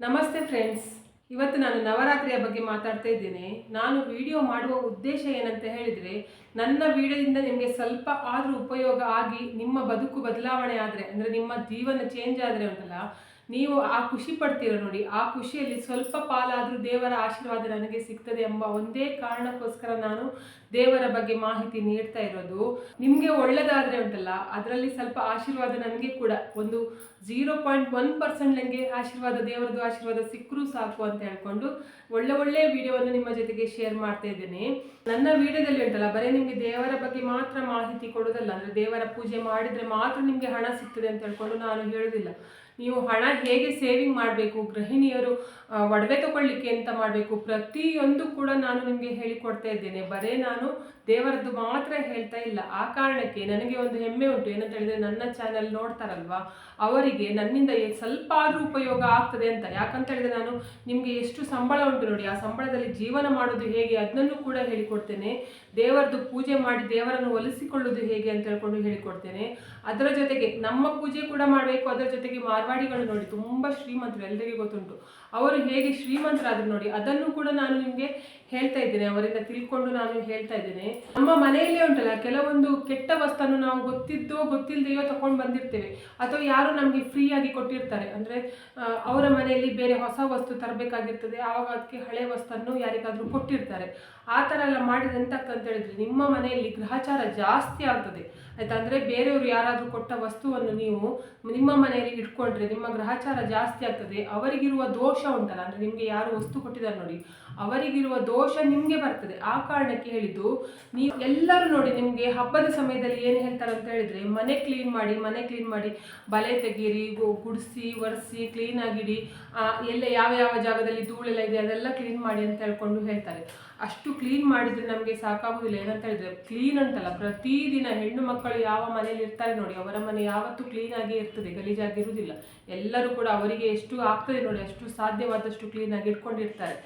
ನಮಸ್ತೆ ಫ್ರೆಂಡ್ಸ್. ಇವತ್ತು ನಾನು ನವರಾತ್ರಿಯ ಬಗ್ಗೆ ಮಾತಾಡ್ತಾ ಇದ್ದೇನೆ. ನಾನು ವಿಡಿಯೋ ಮಾಡುವ ಉದ್ದೇಶ ಏನಂತ ಹೇಳಿದರೆ, ನನ್ನ ವಿಡಿಯೋದಿಂದ ನಿಮಗೆ ಸ್ವಲ್ಪ ಆದರೂ ಉಪಯೋಗ ಆಗಿ ನಿಮ್ಮ ಬದುಕು ಬದಲಾವಣೆ ಆದರೆ, ಅಂದರೆ ನಿಮ್ಮ ಜೀವನ ಚೇಂಜ್ ಆದರೆ ಉಂಟಲ್ಲ ನೀವು ಆ ಖುಷಿ ಪಡ್ತೀರ ನೋಡಿ, ಆ ಖುಷಿಯಲ್ಲಿ ಸ್ವಲ್ಪ ಪಾಲಾದರೂ ದೇವರ ಆಶೀರ್ವಾದ ನನಗೆ ಸಿಗ್ತದೆ ಎಂಬ ಒಂದೇ ಕಾರಣಕ್ಕೋಸ್ಕರ ನಾನು ದೇವರ ಬಗ್ಗೆ ಮಾಹಿತಿ ನೀಡ್ತಾ ಇರೋದು. ನಿಮಗೆ ಒಳ್ಳೆಯದಾದರೆ ಉಂಟಲ್ಲ, ಅದರಲ್ಲಿ ಸ್ವಲ್ಪ ಆಶೀರ್ವಾದ ನನಗೆ ಕೂಡ. ಒಂದು ಜೀರೋ ಪಾಯಿಂಟ್ ಒನ್ ಪರ್ಸೆಂಟ್ ನನಗೆ ಆಶೀರ್ವಾದ, ದೇವರದ್ದು ಆಶೀರ್ವಾದ ಸಿಕ್ಕರೂ ಸಾಕು ಅಂತ ಹೇಳ್ಕೊಂಡು ಒಳ್ಳೆ ಒಳ್ಳೆ ವಿಡಿಯೋವನ್ನು ನಿಮ್ಮ ಜೊತೆಗೆ ಶೇರ್ ಮಾಡ್ತಾ ಇದ್ದೇನೆ. ನನ್ನ ವಿಡಿಯೋದಲ್ಲಿ ಉಂಟಲ್ಲ, ಬರೀ ನಿಮಗೆ ದೇವರ ಬಗ್ಗೆ ಮಾತ್ರ ಮಾಹಿತಿ ಕೊಡೋದಲ್ಲ ಅಂದರೆ ದೇವರ ಪೂಜೆ ಮಾಡಿದರೆ ಮಾತ್ರ ನಿಮಗೆ ಹಣ ಸಿಗ್ತದೆ ಅಂತ ಹೇಳ್ಕೊಂಡು ನಾನು ಹೇಳೋದಿಲ್ಲ. ನೀವು ಹಣ ಹೇಗೆ ಸೇವಿಂಗ್ ಮಾಡಬೇಕು? ಗೃಹಿಣಿಯರು ಒಡವೆ ತಗೊಳ್ಳಿಕ್ಕೆ ಎಂತ ಮಾಡಬೇಕು? ಪ್ರತಿಯೊಂದು ಕೂಡ ನಾನು ನಿಮಗೆ ಹೇಳಿಕೊಡ್ತಾ ಇದ್ದೇನೆ. ಬರೇ ನಾನು ದೇವರದ್ದು ಮಾತ್ರ ಹೇಳ್ತಾ ಇಲ್ಲ. ಆ ಕಾರಣಕ್ಕೆ ನನಗೆ ಒಂದು ಹೆಮ್ಮೆ ಉಂಟು. ಏನಂತ ಹೇಳಿದ್ರೆ ನನ್ನ ಚಾನೆಲ್ ನೋಡ್ತಾರಲ್ವಾ? ಅವರಿಗೆ ನನ್ನಿಂದ ಸ್ವಲ್ಪ ಆದರೂ ಉಪಯೋಗ ಆಗ್ತದೆ ಅಂತ. ಯಾಕಂತ ಹೇಳಿದ್ರೆ ನಾನು ನಿಮಗೆ ಎಷ್ಟು ಸಂಬಳ ಉಂಟು ನೋಡಿ, ಆ ಸಂಬಳದಲ್ಲಿ ಜೀವನ ಮಾಡೋದು ಹೇಗೆ ಅದನ್ನು ಕೂಡ ಹೇಳಿಕೊಡ್ತೇನೆ. ದೇವರದ್ದು ಪೂಜೆ ಮಾಡಿ ದೇವರನ್ನು ಒಲಿಸಿಕೊಳ್ಳೋದು ಹೇಗೆ ಅಂತ ಹೇಳ್ಕೊಂಡು ಹೇಳಿಕೊಡ್ತೇನೆ. ಅದರ ಜೊತೆಗೆ ನಮ್ಮ ಪೂಜೆ ಕೂಡ ಮಾಡಬೇಕು. ಅದರ ಜೊತೆಗೆ ಮಾರ್ವಾಡಿಗಳು ನೋಡಿ, ತುಂಬ ಶ್ರೀಮಂತರು ಎಲ್ಲರಿಗೂ ಗೊತ್ತುಂಟು. ಅವರು ಹೇಗೆ ಶ್ರೀಮಂತರಾದ್ರು ನೋಡಿ, ಅದನ್ನು ಕೂಡ ನಾನು ನಿಮಗೆ ಹೇಳ್ತಾ ಇದ್ದೇನೆ, ಅವರಿಂದ ತಿಳ್ಕೊಂಡು ನಾನು ಹೇಳ್ತಾ ಇದ್ದೇನೆ. ನಮ್ಮ ಮನೆಯಲ್ಲೇ ಉಂಟಲ್ಲ, ಕೆಲವೊಂದು ಕೆಟ್ಟ ವಸ್ತನ್ನು ನಾವು ಗೊತ್ತಿದ್ದೋ ಗೊತ್ತಿಲ್ಲದೆಯೋ ತಗೊಂಡು ಬಂದಿರ್ತೇವೆ. ಅಥವಾ ಯಾರು ನಮಗೆ ಫ್ರೀಯಾಗಿ ಕೊಟ್ಟಿರ್ತಾರೆ. ಅಂದರೆ ಅವರ ಮನೆಯಲ್ಲಿ ಬೇರೆ ಹೊಸ ವಸ್ತು ತರಬೇಕಾಗಿರ್ತದೆ, ಆವಾಗ ಅದಕ್ಕೆ ಹಳೆ ವಸ್ತನ್ನು ಯಾರಿಗಾದರೂ ಕೊಟ್ಟಿರ್ತಾರೆ. ಆ ಥರ ಎಲ್ಲ ಮಾಡಿದ್ರೆ ಎಂತಕ್ಕಂತ ಹೇಳಿದ್ರೆ, ನಿಮ್ಮ ಮನೆಯಲ್ಲಿ ಗ್ರಹಚಾರ ಜಾಸ್ತಿ ಆಗ್ತದೆ. ಆಯ್ತಾ? ಅಂದರೆ ಬೇರೆಯವರು ಯಾರಾದರೂ ಕೊಟ್ಟ ವಸ್ತುವನ್ನು ನೀವು ನಿಮ್ಮ ಮನೆಯಲ್ಲಿ ಇಟ್ಕೊಂಡ್ರೆ ನಿಮ್ಮ ಗ್ರಹಚಾರ ಜಾಸ್ತಿ ಆಗ್ತದೆ. ಅವರಿಗಿರುವ ದೋಷ ಉಂಟಲ್ಲ, ಅಂದರೆ ನಿಮಗೆ ಯಾರು ವಸ್ತು ಕೊಟ್ಟಿದ್ದಾರೆ ನೋಡಿ. ಅವರಿಗಿರುವ ದೋಷ ನಿಮಗೆ ಬರ್ತದೆ. ಆ ಕಾರಣಕ್ಕೆ ಹೇಳಿದ್ದು, ನೀವು ಎಲ್ಲರೂ ನೋಡಿ ನಿಮಗೆ ಹಬ್ಬದ ಸಮಯದಲ್ಲಿ ಏನು ಹೇಳ್ತಾರೆ ಅಂತ ಹೇಳಿದ್ರೆ, ಮನೆ ಕ್ಲೀನ್ ಮಾಡಿ, ಮನೆ ಕ್ಲೀನ್ ಮಾಡಿ, ಬಲೆ ತೆಗೀರಿ ಗುಡಿಸಿ, ಒರೆಸಿ ಕ್ಲೀನ್ ಆಗಿಡಿ ಎಲ್ಲ ಯಾವ ಯಾವ ಜಾಗದಲ್ಲಿ ಧೂಳೆಲ್ಲ ಇದೆ ಅದೆಲ್ಲ ಕ್ಲೀನ್ ಮಾಡಿ ಅಂತ ಹೇಳ್ಕೊಂಡು ಹೇಳ್ತಾರೆ. ಅಷ್ಟು ಕ್ಲೀನ್ ಮಾಡಿದ್ರೆ ನಮಗೆ ಸಾಕಾಗುವುದಿಲ್ಲ ಏನಂತ ಹೇಳಿದ್ರೆ ಕ್ಲೀನ್ ಅಂತಲ್ಲ, ಪ್ರತಿದಿನ ಹೆಣ್ಣು ಮಕ್ಕಳು ಯಾವ ಮನೆಯಲ್ಲಿ ಇರ್ತಾರೆ ನೋಡಿ, ಅವರ ಮನೆ ಯಾವತ್ತೂ ಕ್ಲೀನ್ ಆಗೇ ಇರ್ತದೆ ಗಲೀಜಾಗಿರುವುದಿಲ್ಲ ಎಲ್ಲರೂ ಕೂಡ ಅವರಿಗೆ ಎಷ್ಟು ಆಗ್ತದೆ ನೋಡಿ, ಅಷ್ಟು ಸಾಧ್ಯವಾದಷ್ಟು ಕ್ಲೀನ್ ಆಗಿ ಇಟ್ಕೊಂಡಿರ್ತಾರೆ.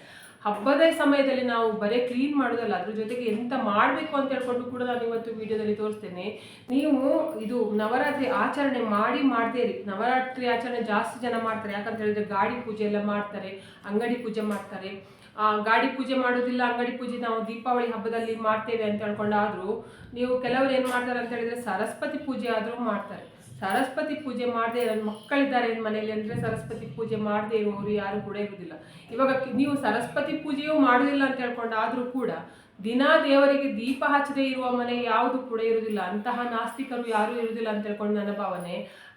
ಹಬ್ಬದ ಸಮಯದಲ್ಲಿ ನಾವು ಬರೀ ಕ್ಲೀನ್ ಮಾಡೋದಲ್ಲ ಅದ್ರ ಜೊತೆಗೆ ಎಂತ ಮಾಡಬೇಕು ಅಂತ ಹೇಳ್ಕೊಂಡು ಕೂಡ ನಾನು ಇವತ್ತು ವಿಡಿಯೋದಲ್ಲಿ ತೋರಿಸ್ತೇನೆ. ನೀವು ಇದು ನವರಾತ್ರಿ ಆಚರಣೆ ಮಾಡಿ ಮಾಡದೇ ಇರಿ. ನವರಾತ್ರಿ ಆಚರಣೆ ಜಾಸ್ತಿ ಜನ ಮಾಡ್ತಾರೆ. ಯಾಕಂತ ಹೇಳಿದ್ರೆ ಗಾಡಿ ಪೂಜೆ ಎಲ್ಲ ಮಾಡ್ತಾರೆ ಅಂಗಡಿ ಪೂಜೆ ಮಾಡ್ತಾರೆ. ಆ, ಗಾಡಿ ಪೂಜೆ ಮಾಡೋದಿಲ್ಲ ಅಂಗಡಿ ಪೂಜೆ ನಾವು ದೀಪಾವಳಿ ಹಬ್ಬದಲ್ಲಿ ಮಾಡ್ತೇವೆ ಅಂತ ಹೇಳ್ಕೊಂಡಾದರೂ ನೀವು ಕೆಲವರು ಏನು ಮಾಡ್ತಾರೆ ಅಂತ ಹೇಳಿದ್ರೆ ಸರಸ್ವತಿ ಪೂಜೆ ಆದರೂ ಮಾಡ್ತಾರೆ. ಸರಸ್ವತಿ ಪೂಜೆ ಮಾಡದೆ ನನ್ನ ಮಕ್ಕಳಿದ್ದಾರೆ ಮನೆಯಲ್ಲಿ ಅಂದರೆ ಸರಸ್ವತಿ ಪೂಜೆ ಮಾಡದೆ ಇರುವವರು ಯಾರು ಕೂಡ ಇರುವುದಿಲ್ಲ. ಇವಾಗ ನೀವು ಸರಸ್ವತಿ ಪೂಜೆಯೂ ಮಾಡೋದಿಲ್ಲ ಅಂತ ಹೇಳ್ಕೊಂಡು ಆದರೂ ಕೂಡ ದಿನಾ ದೇವರಿಗೆ ದೀಪ ಹಚ್ಚದೇ ಇರುವ ಮನೆ ಯಾವುದು ಕೂಡ ಇರುವುದಿಲ್ಲ. ಅಂತಹ ನಾಸ್ತಿಕರು ಯಾರೂ ಇರುವುದಿಲ್ಲ ಅಂತ ಹೇಳ್ಕೊಂಡು ನನ್ನ ಭಾವನೆ.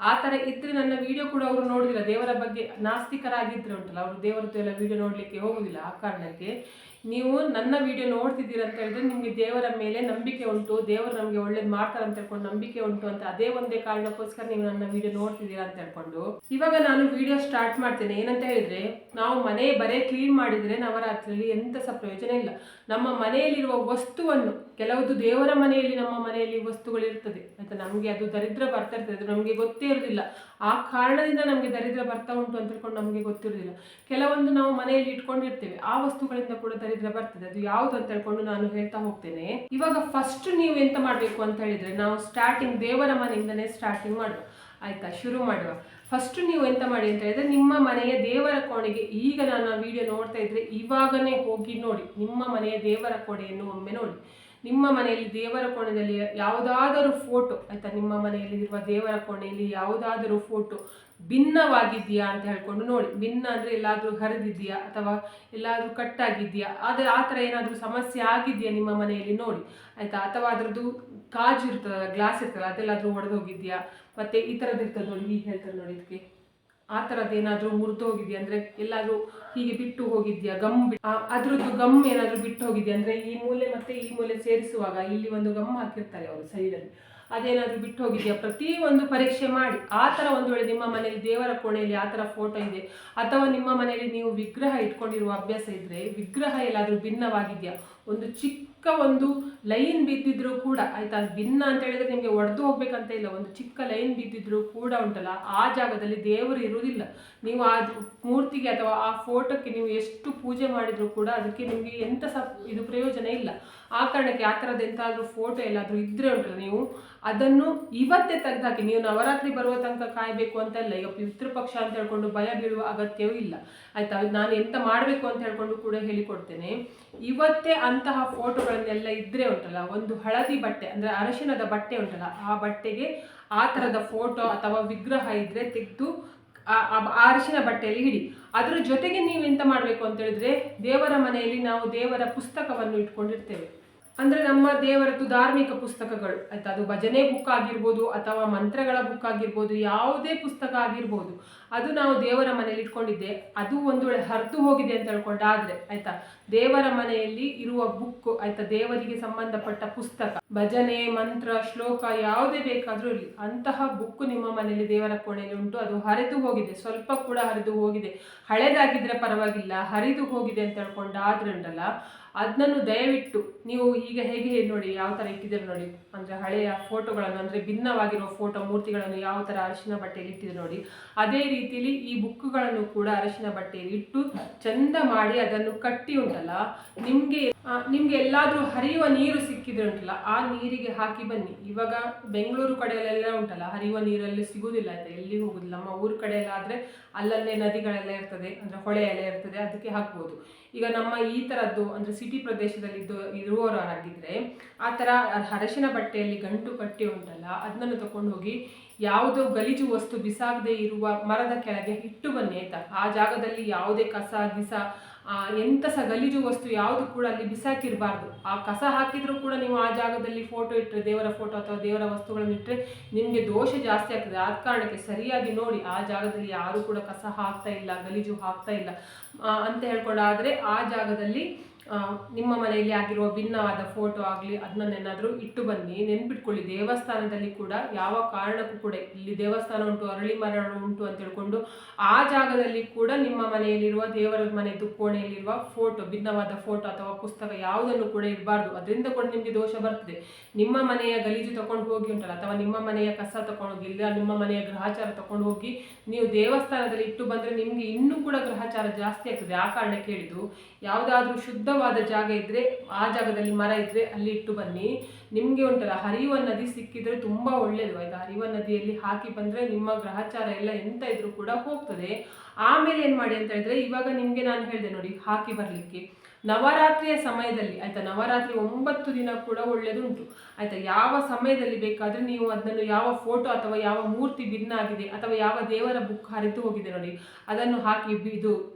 ಆ ಥರ ಇದ್ರೆ ನನ್ನ ವಿಡಿಯೋ ಕೂಡ ಅವರು ನೋಡುದಿಲ್ಲ. ದೇವರ ಬಗ್ಗೆ ನಾಸ್ತಿಕರಾಗಿದ್ರೆ ಉಂಟಲ್ಲ, ಅವರು ದೇವರದ್ದು ಎಲ್ಲ ವಿಡಿಯೋ ನೋಡಲಿಕ್ಕೆ ಹೋಗುದಿಲ್ಲ ಆ ಕಾರಣಕ್ಕೆ. ನೀವು ನನ್ನ ವಿಡಿಯೋ ನೋಡ್ತಿದ್ದೀರಾ ಅಂತ ಹೇಳಿದ್ರೆ ನಿಮಗೆ ದೇವರ ಮೇಲೆ ನಂಬಿಕೆ ಉಂಟು, ದೇವರು ನಮಗೆ ಒಳ್ಳೇದು ಮಾಡ್ತಾರೆ ಅಂತ ಹೇಳ್ಕೊಂಡು ನಂಬಿಕೆ ಉಂಟು ಅಂತ ಅದೇ ಒಂದೇ ಕಾರಣಕ್ಕೋಸ್ಕರ ನೀವು ನನ್ನ ವಿಡಿಯೋ ನೋಡ್ತಿದ್ದೀರಾ ಅಂತ ಹೇಳ್ಕೊಂಡು. ಇವಾಗ ನಾನು ವಿಡಿಯೋ ಸ್ಟಾರ್ಟ್ ಮಾಡ್ತೇನೆ. ಏನಂತ ಹೇಳಿದ್ರೆ, ನಾವು ಮನೆ ಬರೇ ಕ್ಲೀನ್ ಮಾಡಿದ್ರೆ ನವರಾತ್ರಿಯಲ್ಲಿ ಎಂತ ಸಹ ಪ್ರಯೋಜನ ಇಲ್ಲ. ನಮ್ಮ ಮನೆಯಲ್ಲಿರುವ ವಸ್ತುವನ್ನು ಕೆಲವುದು ದೇವರ ಮನೆಯಲ್ಲಿ ನಮ್ಮ ಮನೆಯಲ್ಲಿ ವಸ್ತುಗಳು ಇರ್ತದೆ. ಆಯ್ತಾ ನಮಗೆ ಅದು ದರಿದ್ರ ಬರ್ತಾ ಇರ್ತದೆ. ಅದು ನಮಗೆ ಗೊತ್ತೇ ಇರೋದಿಲ್ಲ. ಆ ಕಾರಣದಿಂದ ನಮಗೆ ದರಿದ್ರ ಬರ್ತಾ ಉಂಟು ಅಂತ ಹೇಳ್ಕೊಂಡು ನಮಗೆ ಗೊತ್ತಿರೋದಿಲ್ಲ. ಕೆಲವೊಂದು ನಾವು ಮನೆಯಲ್ಲಿ ಇಟ್ಕೊಂಡಿರ್ತೇವೆ. ಆ ವಸ್ತುಗಳಿಂದ ಕೂಡ ದರಿದ್ರ ಬರ್ತದೆ. ಅದು ಯಾವುದು ಅಂತ ಹೇಳ್ಕೊಂಡು ನಾನು ಹೇಳ್ತಾ ಹೋಗ್ತೇನೆ. ಇವಾಗ ಫಸ್ಟ್ ನೀವು ಎಂತ ಮಾಡಬೇಕು ಅಂತ ಹೇಳಿದ್ರೆ, ನಾವು ಸ್ಟಾರ್ಟಿಂಗ್ ದೇವರ ಮನೆಯಿಂದನೇ ಸ್ಟಾರ್ಟಿಂಗ್ ಮಾಡುವ. ಆಯ್ತಾ? ಶುರು ಮಾಡುವ. ಫಸ್ಟ್ ನೀವು ಎಂತ ಮಾಡಿ ಅಂತ ಹೇಳಿದ್ರೆ, ನಿಮ್ಮ ಮನೆಯ ದೇವರ ಕೋಣೆಗೆ, ಈಗ ನಾನು ವಿಡಿಯೋ ನೋಡ್ತಾ ಇದ್ರೆ ಇವಾಗನೇ ಹೋಗಿ ನೋಡಿ. ನಿಮ್ಮ ಮನೆಯ ದೇವರ ಕೋಣೆಯನ್ನು ಒಮ್ಮೆ ನೋಡಿ. ನಿಮ್ಮ ಮನೆಯಲ್ಲಿ ದೇವರ ಕೋಣೆಯಲ್ಲಿ ಯಾವುದಾದರೂ ಫೋಟೋ ಆಯಿತಾ? ನಿಮ್ಮ ಮನೆಯಲ್ಲಿ ಇರುವ ದೇವರ ಕೋಣೆಯಲ್ಲಿ ಯಾವುದಾದರೂ ಫೋಟೋ ಭಿನ್ನವಾಗಿದೆಯಾ ಅಂತ ಹೇಳ್ಕೊಂಡು ನೋಡಿ. ಭಿನ್ನ ಅಂದರೆ ಎಲ್ಲಾದರೂ ಹರಿದಿದೆಯಾ ಅಥವಾ ಎಲ್ಲಾದರೂ ಕಟ್ಟಾಗಿದೆಯಾ ಆದರೆ ಆ ಥರ ಏನಾದರೂ ಸಮಸ್ಯೆ ಆಗಿದೆಯಾ ನಿಮ್ಮ ಮನೆಯಲ್ಲಿ ನೋಡಿ. ಆಯಿತಾ? ಅಥವಾ ಅದರದ್ದು ಕಾಜು ಇರ್ತದಲ್ಲ ಗ್ಲಾಸ್ ಇರ್ತದಲ್ಲ, ಅದೆಲ್ಲಾದರೂ ಒಡೆದೋಗಿದೆಯಾ ಮತ್ತು ಈ ಥರದ್ದು ಇರ್ತದೆ ನೋಡಿ ಈಗ ಹೇಳ್ತಾರೆ ನೋಡಿ ಇದಕ್ಕೆ. ಆ ಥರದ್ದು ಏನಾದರೂ ಮುರಿದು ಹೋಗಿದ್ಯಾ? ಅಂದರೆ ಎಲ್ಲಾದರೂ ಹೀಗೆ ಬಿಟ್ಟು ಹೋಗಿದೆಯಾ? ಗಮ್ ಅದರದ್ದು ಅದ್ರದ್ದು ಗಮ್ ಏನಾದರೂ ಬಿಟ್ಟು ಹೋಗಿದೆಯಾ? ಅಂದರೆ ಈ ಮೂಲೆ ಮತ್ತು ಈ ಮೂಲೆ ಸೇರಿಸುವಾಗ ಇಲ್ಲಿ ಒಂದು ಗಮ್ ಹಾಕಿರ್ತಾರೆ ಅವರು ಸೈಡಲ್ಲಿ. ಅದೇನಾದರೂ ಬಿಟ್ಟು ಹೋಗಿದೆಯಾ? ಪ್ರತಿ ಒಂದು ಪರೀಕ್ಷೆ ಮಾಡಿ. ಆ ಥರ ಒಂದು ವೇಳೆ ನಿಮ್ಮ ಮನೆಯಲ್ಲಿ ದೇವರ ಕೋಣೆಯಲ್ಲಿ ಆ ಥರ ಫೋಟೋ ಇದೆ, ಅಥವಾ ನಿಮ್ಮ ಮನೆಯಲ್ಲಿ ನೀವು ವಿಗ್ರಹ ಇಟ್ಕೊಂಡಿರುವ ಅಭ್ಯಾಸ ಇದ್ದರೆ ವಿಗ್ರಹ ಎಲ್ಲಾದರೂ ಭಿನ್ನವಾಗಿದೆಯಾ? ಒಂದು ಚಿಕ್ಕ ಒಂದು ಲೈನ್ ಬಿದ್ದಿದ್ರು ಕೂಡ, ಆಯ್ತಾ, ಭಿನ್ನ ಅಂತ ಹೇಳಿದ್ರೆ ನಿಮಗೆ ಒಡೆದು ಹೋಗ್ಬೇಕಂತ ಇಲ್ಲ, ಒಂದು ಚಿಕ್ಕ ಲೈನ್ ಬಿದ್ದಿದ್ರು ಕೂಡ ಉಂಟಲ್ಲ, ಆ ಜಾಗದಲ್ಲಿ ದೇವರು ಇರುವುದಿಲ್ಲ. ನೀವು ಆ ಮೂರ್ತಿಗೆ ಅಥವಾ ಆ ಫೋಟೋಕ್ಕೆ ನೀವು ಎಷ್ಟು ಪೂಜೆ ಮಾಡಿದ್ರು ಕೂಡ ಅದಕ್ಕೆ ನಿಮಗೆ ಎಂತ ಸಹ ಇದು ಪ್ರಯೋಜನ ಇಲ್ಲ. ಆ ಕಾರಣಕ್ಕೆ ಆ ಥರದ ಎಂತಾದರೂ ಫೋಟೋ ಎಲ್ಲಾದರೂ ಇದ್ದರೆ ಉಂಟಲ್ಲ ನೀವು, ಅದನ್ನು ಇವತ್ತೇ ತೆಗೆದಾಕಿ, ನೀವು ನವರಾತ್ರಿ ಬರುವ ತನಕ ಕಾಯಬೇಕು ಅಂತಲ್ಲ ಈಗ ಪಿತೃಪಕ್ಷ ಅಂತ ಹೇಳ್ಕೊಂಡು ಭಯ ಬೀಳುವ ಅಗತ್ಯವೂ ಇಲ್ಲ. ಆಯ್ತಾ, ನಾನು ಎಂತ ಮಾಡಬೇಕು ಅಂತ ಹೇಳ್ಕೊಂಡು ಕೂಡ ಹೇಳಿಕೊಡ್ತೇನೆ. ಇವತ್ತೇ ಅಂತಹ ಫೋಟೋಗಳನ್ನೆಲ್ಲ ಇದ್ರೆ ಉಂಟಲ್ಲ, ಒಂದು ಹಳದಿ ಬಟ್ಟೆ, ಅಂದ್ರೆ ಅರಶಿನದ ಬಟ್ಟೆ ಉಂಟಲ್ಲ, ಆ ಬಟ್ಟೆಗೆ ಆ ಥರದ ಫೋಟೋ ಅಥವಾ ವಿಗ್ರಹ ಇದ್ರೆ ತೆಗೆದು, ಆ- ಅರಶಿನ ಬಟ್ಟೆಯಲ್ಲಿ ಹಿಡಿ ಅದ್ರ ಜೊತೆಗೆ ನೀವು ಎಂತ ಮಾಡಬೇಕು ಅಂತ ಹೇಳಿದ್ರೆ, ದೇವರ ಮನೆಯಲ್ಲಿ ನಾವು ದೇವರ ಪುಸ್ತಕವನ್ನು ಇಟ್ಕೊಂಡಿರ್ತೇವೆ. ಅಂದ್ರೆ ನಮ್ಮ ದೇವರದ್ದು ಧಾರ್ಮಿಕ ಪುಸ್ತಕಗಳು. ಆಯ್ತಾ? ಅದು ಭಜನೆ ಬುಕ್ ಆಗಿರ್ಬೋದು ಅಥವಾ ಮಂತ್ರಗಳ ಬುಕ್ ಆಗಿರ್ಬೋದು, ಯಾವುದೇ ಪುಸ್ತಕ ಆಗಿರ್ಬೋದು. ಅದು ನಾವು ದೇವರ ಮನೆಯಲ್ಲಿ ಇಟ್ಕೊಂಡಿದ್ದೆ. ಅದು ಒಂದು ವೇಳೆ ಹರಿದು ಹೋಗಿದೆ ಅಂತ ಹೇಳ್ಕೊಂಡಾದ್ರೆ, ಆಯ್ತಾ? ದೇವರ ಮನೆಯಲ್ಲಿ ಇರುವ ಬುಕ್ ಆಯ್ತಾ? ದೇವರಿಗೆ ಸಂಬಂಧಪಟ್ಟ ಪುಸ್ತಕ, ಭಜನೆ, ಮಂತ್ರ, ಶ್ಲೋಕ ಯಾವುದೇ ಬೇಕಾದ್ರೂ ಇರಲಿ. ಅಂತಹ ಬುಕ್ ನಿಮ್ಮ ಮನೆಯಲ್ಲಿ ದೇವರ ಕೋಣೆಯಲ್ಲಿ ಉಂಟು, ಅದು ಹರಿದು ಹೋಗಿದೆ. ಸ್ವಲ್ಪ ಕೂಡ ಹರಿದು ಹೋಗಿದೆ. ಹಳೇದಾಗಿದ್ರೆ ಪರವಾಗಿಲ್ಲ, ಹರಿದು ಹೋಗಿದೆ ಅಂತ ಹೇಳ್ಕೊಂಡಾದ್ರೆ ಉಂಟಲ್ಲ ಅದನ್ನು ದಯವಿಟ್ಟು ನೀವು ಈಗ ಹೇಗೆ ನೋಡಿ, ಯಾವ ಥರ ಇಟ್ಟಿದ್ದೀರಿ ನೋಡಿ. ಅಂದರೆ ಹಳೆಯ ಫೋಟೋಗಳನ್ನು, ಅಂದರೆ ಭಿನ್ನವಾಗಿರುವ ಫೋಟೋ ಮೂರ್ತಿಗಳನ್ನು ಯಾವ ಥರ ಅರಿಶಿನ ಬಟ್ಟೆಯಲ್ಲಿ ಇಟ್ಟಿದ್ರು ನೋಡಿ. ಅದೇ ರೀತಿಯಲ್ಲಿ ಈ ಬುಕ್ಕುಗಳನ್ನು ಕೂಡ ಅರಿಶಿನ ಬಟ್ಟೆಯಲ್ಲಿ ಇಟ್ಟು ಚಂದ ಮಾಡಿ ಅದನ್ನು ಕಟ್ಟಿ ಉಂಟಲ್ಲ, ನಿಮಗೆ ನಿಮಗೆ ಎಲ್ಲಾದರೂ ಹರಿಯುವ ನೀರು ಸಿಕ್ಕಿದ್ರೆ ಉಂಟಲ್ಲ, ಆ ನೀರಿಗೆ ಹಾಕಿ ಬನ್ನಿ. ಇವಾಗ ಬೆಂಗಳೂರು ಕಡೆಯಲ್ಲೆಲ್ಲ ಉಂಟಲ್ಲ, ಹರಿಯುವ ನೀರಲ್ಲಿ ಸಿಗುವುದಿಲ್ಲ ಆಯ್ತಾ ಎಲ್ಲಿ ಹೋಗುದಿಲ್ಲ. ನಮ್ಮ ಊರು ಕಡೆ ಎಲ್ಲ ಆದರೆ ಅಲ್ಲಲ್ಲೇ ನದಿಗಳೆಲ್ಲ ಇರ್ತದೆ, ಅಂದರೆ ಹೊಳೆ ಎಲ್ಲ ಇರ್ತದೆ, ಅದಕ್ಕೆ ಹಾಕ್ಬೋದು. ಈಗ ನಮ್ಮ ಈ ಥರದ್ದು ಅಂದರೆ ಸಿಟಿ ಪ್ರದೇಶದಲ್ಲಿ ಇದ್ದು ಇರುವವರಾಗಿದ್ದರೆ ಆ ಥರ ಅರಶಿನ ಬಟ್ಟೆಯಲ್ಲಿ ಗಂಟು ಕಟ್ಟಿ ಉಂಟಲ್ಲ ಅದನ್ನು ತಗೊಂಡು ಹೋಗಿ ಯಾವುದೋ ಗಲೀಜು ವಸ್ತು ಬಿಸಾಗದೆ ಇರುವ ಮರದ ಕೆಳಗೆ ಇಟ್ಟು ಬನ್ನಿ, ಆಯ್ತಾ? ಆ ಜಾಗದಲ್ಲಿ ಯಾವುದೇ ಕಸ, ಗಿಸ ಎಂತ ಸಹ ಗಲೀಜು ವಸ್ತು ಯಾವುದು ಕೂಡ ಅಲ್ಲಿ ಬಿಸಾಕಿರಬಾರ್ದು. ಆ ಕಸ ಹಾಕಿದರೂ ಕೂಡ ನೀವು ಆ ಜಾಗದಲ್ಲಿ ಫೋಟೋ ಇಟ್ಟರೆ ದೇವರ ಫೋಟೋ ಅಥವಾ ದೇವರ ವಸ್ತುಗಳನ್ನು ಇಟ್ಟರೆ ನಿಮಗೆ ದೋಷ ಜಾಸ್ತಿ ಆಗ್ತದೆ. ಆದ ಕಾರಣಕ್ಕೆ ಸರಿಯಾಗಿ ನೋಡಿ, ಆ ಜಾಗದಲ್ಲಿ ಯಾರು ಕೂಡ ಕಸ ಹಾಕ್ತಾ ಇಲ್ಲ, ಗಲೀಜು ಹಾಕ್ತಾ ಇಲ್ಲ. ಅಂತ ಹೇಳ್ಕೊಂಡಾದ್ರೆ ಆ ಜಾಗದಲ್ಲಿ ನಿಮ್ಮ ಮನೆಯಲ್ಲಿ ಆಗಿರುವ ಭಿನ್ನವಾದ ಫೋಟೋ ಆಗಲಿ ಅದನ್ನೇನಾದರೂ ಇಟ್ಟು ಬನ್ನಿ. ನೆನ್ಪಿಟ್ಕೊಳ್ಳಿ, ದೇವಸ್ಥಾನದಲ್ಲಿ ಕೂಡ ಯಾವ ಕಾರಣಕ್ಕೂ ಕೂಡ, ಇಲ್ಲಿ ದೇವಸ್ಥಾನ ಉಂಟು, ಅರಳಿ ಮರ ಉಂಟು ಅಂತ ಹೇಳ್ಕೊಂಡು, ಆ ಜಾಗದಲ್ಲಿ ಕೂಡ ನಿಮ್ಮ ಮನೆಯಲ್ಲಿರುವ ದೇವರ ಮನೆಯದ್ದು ಕೋಣೆಯಲ್ಲಿರುವ ಫೋಟೋ ಭಿನ್ನವಾದ ಫೋಟೋ ಅಥವಾ ಪುಸ್ತಕ ಯಾವುದನ್ನು ಕೂಡ ಇರಬಾರ್ದು ಅದರಿಂದ ಕೂಡ ನಿಮಗೆ ದೋಷ ಬರ್ತದೆ. ನಿಮ್ಮ ಮನೆಯ ಗಲೀಜು ತಗೊಂಡು ಹೋಗಿ ಉಂಟಲ್ಲ, ಅಥವಾ ನಿಮ್ಮ ಮನೆಯ ಕಸ ತಗೊಂಡು ಹೋಗಿ, ಇಲ್ಲ ನಿಮ್ಮ ಮನೆಯ ಗ್ರಹಚಾರ ತಗೊಂಡು ಹೋಗಿ ನೀವು ದೇವಸ್ಥಾನದಲ್ಲಿ ಇಟ್ಟು ಬಂದರೆ ನಿಮಗೆ ಇನ್ನೂ ಕೂಡ ಗ್ರಹಚಾರ ಜಾಸ್ತಿ ಆಗ್ತದೆ. ಆ ಕಾರಣಕ್ಕೆ ಹೇಳಿದ್ದು, ಯಾವುದಾದ್ರೂ ಶುದ್ಧವಾದ ಜಾಗ ಇದ್ದರೆ ಆ ಜಾಗದಲ್ಲಿ ಮರ ಇದ್ರೆ ಅಲ್ಲಿ ಇಟ್ಟು ಬನ್ನಿ. ನಿಮಗೆ ಉಂಟಲ್ಲ, ಹರಿಯುವ ನದಿ ಸಿಕ್ಕಿದ್ರೆ ತುಂಬಾ ಒಳ್ಳೇದು. ಆಯ್ತಾ? ಹರಿಯುವ ನದಿಯಲ್ಲಿ ಹಾಕಿ ಬಂದ್ರೆ ನಿಮ್ಮ ಗ್ರಹಚಾರ ಎಲ್ಲ ಎಂತ ಇದ್ರೂ ಕೂಡ ಹೋಗ್ತದೆ. ಆಮೇಲೆ ಏನು ಮಾಡಿ ಅಂತ ಹೇಳಿದ್ರೆ, ಇವಾಗ ನಿಮಗೆ ನಾನು ಹೇಳಿದೆ ನೋಡಿ, ಹಾಕಿ ಬರಲಿಕ್ಕೆ. ನವರಾತ್ರಿಯ ಸಮಯದಲ್ಲಿ, ಆಯ್ತಾ? ನವರಾತ್ರಿ ಒಂಬತ್ತು ದಿನ ಕೂಡ ಒಳ್ಳೆಯದುಂಟು ಆಯ್ತಾ? ಯಾವ ಸಮಯದಲ್ಲಿ ಬೇಕಾದ್ರೆ ನೀವು ಅದನ್ನು ಯಾವ ಫೋಟೋ ಅಥವಾ ಯಾವ ಮೂರ್ತಿ ಭಿನ್ನ ಆಗಿದೆ ಅಥವಾ ಯಾವ ದೇವರ ಬುಕ್ ಹರಿದು ಹೋಗಿದೆ ನೋಡಿ, ಅದನ್ನು ಹಾಕಿ ಇದು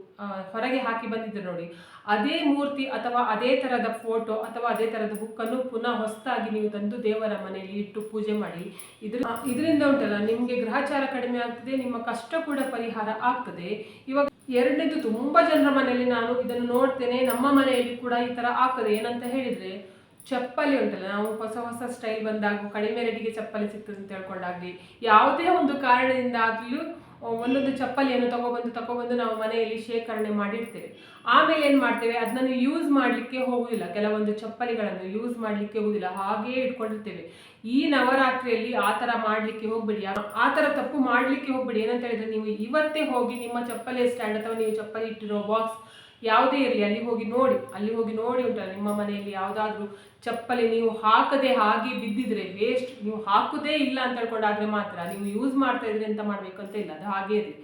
ಹೊರಗೆ ಹಾಕಿ ಬಂದಿದ್ರು ನೋಡಿ. ಅದೇ ಮೂರ್ತಿ ಅಥವಾ ಅದೇ ತರದ ಫೋಟೋ ಅಥವಾ ಅದೇ ತರದ ಬುಕ್ಕನ್ನು ಪುನಃ ಹೊಸದಾಗಿ ನೀವು ತಂದು ದೇವರ ಮನೆಯಲ್ಲಿ ಇಟ್ಟು ಪೂಜೆ ಮಾಡಿ. ಇದ್ರ, ಇದರಿಂದ ಉಂಟಲ್ಲ, ನಿಮಗೆ ಗ್ರಹಚಾರ ಕಡಿಮೆ ಆಗ್ತದೆ, ನಿಮ್ಮ ಕಷ್ಟ ಕೂಡ ಪರಿಹಾರ ಆಗ್ತದೆ. ಇವಾಗ ಎರಡನೇದು ತುಂಬಾ ಜನರ ಮನೆಯಲ್ಲಿ ನಾನು ಇದನ್ನು ನೋಡ್ತೇನೆ, ನಮ್ಮ ಮನೆಯಲ್ಲಿ ಕೂಡ ಈ ತರ ಆಗ್ತದೆ. ಏನಂತ ಹೇಳಿದ್ರೆ, ಚಪ್ಪಲಿ ಉಂಟಲ್ಲ, ನಾವು ಹೊಸ ಹೊಸ ಸ್ಟೈಲ್ ಬಂದಾಗ ಕಡಿಮೆ ರೇಟಿಗೆ ಚಪ್ಪಲಿ ಸಿಗ್ತದೆ ಅಂತ ಹೇಳ್ಕೊಂಡಾಗ್ಲಿ. ಯಾವುದೇ ಒಂದು ಕಾರಣದಿಂದ ಆಗ್ಲೂ ಒಂದೊಂದು ಚಪ್ಪಲಿಯನ್ನು ತಗೊಬಂದು ತಗೊಬಂದು ನಾವು ಮನೆಯಲ್ಲಿ ಶೇಖರಣೆ ಮಾಡಿರ್ತೇವೆ ಆಮೇಲೆ ಏನು ಮಾಡ್ತೇವೆ? ಅದನ್ನು ಯೂಸ್ ಮಾಡಲಿಕ್ಕೆ ಹೋಗುವುದಿಲ್ಲ ಕೆಲವೊಂದು ಚಪ್ಪಲಿಗಳನ್ನು ಯೂಸ್ ಮಾಡಲಿಕ್ಕೆ ಹೋಗುದಿಲ್ಲ. ಹಾಗೇ ಇಟ್ಕೊಂಡಿರ್ತೇವೆ. ಈ ನವರಾತ್ರಿಯಲ್ಲಿ ಆ ಥರ ಮಾಡಲಿಕ್ಕೆ ಹೋಗ್ಬೇಡಿ. ಆ- ಥರ ತಪ್ಪು ಮಾಡಲಿಕ್ಕೆ ಹೋಗ್ಬೇಡಿ. ಏನಂತ ಹೇಳಿದ್ರೆ, ನೀವು ಇವತ್ತೇ ಹೋಗಿ ನಿಮ್ಮ ಚಪ್ಪಲಿ ಸ್ಟ್ಯಾಂಡ್ ಅಥವಾ ನೀವು ಚಪ್ಪಲಿ ಇಟ್ಟಿರೋ ಬಾಕ್ಸ್ ಯಾವುದೇ ಇರಲಿ, ಅಲ್ಲಿ ಹೋಗಿ ನೋಡಿ, ಅಲ್ಲಿ ಹೋಗಿ ನೋಡಿ ಉಂಟಲ್ಲ, ನಿಮ್ಮ ಮನೆಯಲ್ಲಿ ಯಾವುದಾದ್ರೂ ಚಪ್ಪಲಿ ನೀವು ಹಾಕದೆ ಹಾಗೆ ಬಿದ್ದಿದ್ರೆ ವೇಸ್ಟ್ ನೀವು ಹಾಕುದೇ ಇಲ್ಲ ಅಂತ ಹೇಳ್ಕೊಂಡಾದ್ರೆ ಮಾತ್ರ, ನೀವು ಯೂಸ್ ಮಾಡ್ತಾ ಇದ್ರೆ ಎಂತ ಮಾಡ್ಬೇಕು ಅಂತ ಇಲ್ಲ, ಅದು ಹಾಗೇ ಇರಲಿ.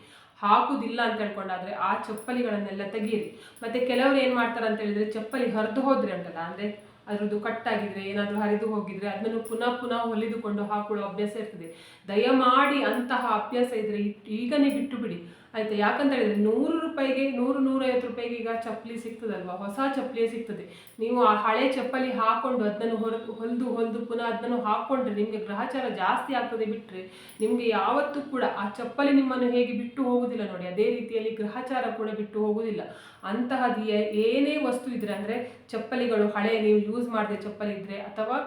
ಹಾಕುದಿಲ್ಲ ಅಂತ ಹೇಳ್ಕೊಂಡಾದ್ರೆ ಆ ಚಪ್ಪಲಿಗಳನ್ನೆಲ್ಲ ತೆಗೀರಿ. ಮತ್ತೆ ಕೆಲವರು ಏನು ಮಾಡ್ತಾರೆ ಅಂತ ಹೇಳಿದ್ರೆ ಚಪ್ಪಲಿ ಹರಿದು ಹೋದ್ರೆ ಉಂಟಲ್ಲ, ಅಂದ್ರೆ ಅದರದ್ದು ಕಟ್ಟಾಗಿದ್ರೆ ಏನಾದರೂ ಹರಿದು ಹೋಗಿದ್ರೆ ಅದನ್ನು ಪುನಃ ಪುನಃ ಹೊಲಿದುಕೊಂಡು ಹಾಕೊಳ್ಳೋ ಅಭ್ಯಾಸ ಇರ್ತದೆ. ದಯಮಾಡಿ ಅಂತಹ ಅಭ್ಯಾಸ ಇದ್ರೆ ಈಗನೇ ಬಿಟ್ಟು ಬಿಡಿ. ಆಯ್ತಾ, ಯಾಕಂತ ಹೇಳಿದ್ರೆ ನೂರು ರೂಪಾಯಿಗೆ, ನೂರು ನೂರೈವತ್ತು ರೂಪಾಯಿಗೆ ಈಗ ಚಪ್ಪಲಿ ಸಿಗ್ತದಲ್ವಾ? ಹೊಸ ಚಪ್ಪಲಿ ಸಿಗ್ತದೆ. ನೀವು ಆ ಹಳೆ ಚಪ್ಪಲಿ ಹಾಕೊಂಡು ಅದನ್ನು ಹೊರ, ಹೊಲಿದು ಹೊಲಿದು ಪುನಃ ಅದನ್ನು ಹಾಕೊಂಡ್ರೆ ನಿಮಗೆ ಗ್ರಹಚಾರ ಜಾಸ್ತಿ ಆಗ್ತದೆ ಬಿಟ್ಟರೆ ನಿಮಗೆ ಯಾವತ್ತೂ ಕೂಡ ಆ ಚಪ್ಪಲಿ ನಿಮ್ಮನ್ನು ಹೇಗೆ ಬಿಟ್ಟು ಹೋಗುವುದಿಲ್ಲ ನೋಡಿ. ಅದೇ ರೀತಿಯಲ್ಲಿ ಗ್ರಹಚಾರ ಕೂಡ ಬಿಟ್ಟು ಹೋಗುವುದಿಲ್ಲ ಅಂತಹದ್ದು ಏನೇ ವಸ್ತು ಇದ್ರೆ ಅಂದರೆ ಚಪ್ಪಲಿಗಳು ಹಳೆ, ನೀವು ಯೂಸ್ ಮಾಡದೆ ಚಪ್ಪಲಿ ಇದ್ರೆ ಅಥವಾ